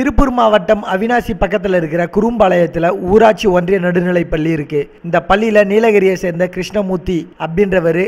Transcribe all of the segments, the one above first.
திருப்பூர் மாவட்டம் அவினாசி பக்கத்தில் இருக்கிற குறும்பாளையத்தில் ஊராட்சி ஒன்றிய நடுநிலைப் பள்ளி இருக்குது இந்த பள்ளியில் நீலகிரியை சேர்ந்த கிருஷ்ணமூர்த்தி அப்படின்றவர்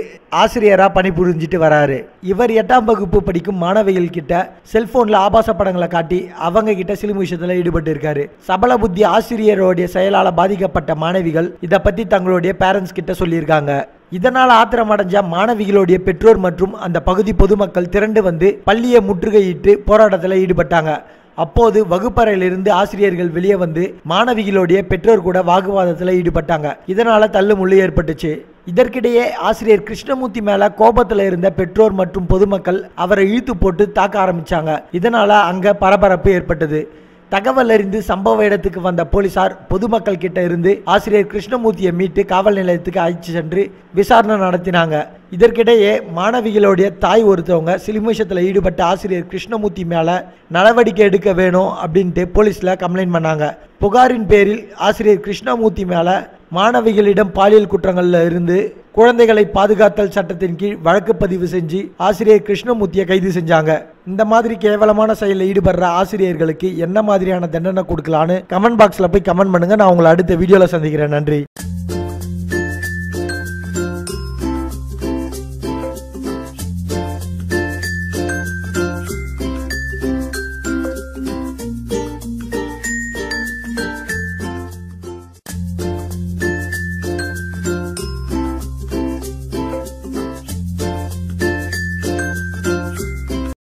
ஆசிரியராக பணிபுரிஞ்சிட்டு வராரு. இவர் எட்டாம் வகுப்பு படிக்கும் மாணவிகள் கிட்ட செல்போனில் ஆபாச படங்களை காட்டி அவங்க கிட்ட சிலுமு விஷயத்தில் ஈடுபட்டு இருக்காரு. சபல புத்தி ஆசிரியருடைய செயலால் பாதிக்கப்பட்ட மாணவிகள் இதை பற்றி தங்களுடைய பேரண்ட்ஸ் கிட்ட சொல்லியிருக்காங்க. இதனால் ஆத்திரமடைஞ்ச மாணவிகளுடைய பெற்றோர் மற்றும் அந்த பகுதி பொதுமக்கள் திரண்டு வந்து பள்ளியை முற்றுகையிட்டு போராட்டத்தில் ஈடுபட்டாங்க. அப்போது வகுப்பறையிலிருந்து ஆசிரியர்கள் வெளியே வந்து மாணவிகளுடைய பெற்றோர் கூட வாக்குவாதத்தில் ஈடுபட்டாங்க. இதனால தள்ளுமுள்ளு ஏற்பட்டுச்சு. இதற்கிடையே ஆசிரியர் கிருஷ்ணமூர்த்தி மேல கோபத்தில் இருந்த பெற்றோர் மற்றும் பொதுமக்கள் அவரை இழுத்து போட்டு தாக்க ஆரம்பிச்சாங்க. இதனால அங்க பரபரப்பு ஏற்பட்டது. தகவல் அறிந்து சம்பவ இடத்துக்கு வந்த போலீசார் பொதுமக்கள் கிட்ட இருந்து ஆசிரியர் கிருஷ்ணமூர்த்தியை மீட்டு காவல் நிலையத்துக்கு அழைத்து சென்று விசாரணை நடத்தினாங்க. இதற்கிடையே மாணவிகளுடைய தாய் ஒருத்தவங்க சிலிமிஷத்தில் ஈடுபட்ட ஆசிரியர் கிருஷ்ணமூர்த்தி மேலே நடவடிக்கை எடுக்க வேணும் அப்படின்ட்டு போலீஸில் கம்ப்ளைண்ட் பண்ணாங்க. புகாரின் பேரில் ஆசிரியர் கிருஷ்ணமூர்த்தி மேலே மாணவிகளிடம் பாலியல் குற்றங்களில் இருந்து குழந்தைகளை பாதுகாத்தல் சட்டத்தின் கீழ் வழக்கு பதிவு செஞ்சு ஆசிரியர் கிருஷ்ணமூர்த்தியை கைது செஞ்சாங்க. இந்த மாதிரி கேவலமான செயலில் ஈடுபடுற ஆசிரியர்களுக்கு என்ன மாதிரியான தண்டனை கொடுக்கலான்னு கமெண்ட் பாக்ஸில் போய் கமெண்ட் பண்ணுங்க. நான் உங்களை அடுத்த வீடியோவில் சந்திக்கிறேன். நன்றி.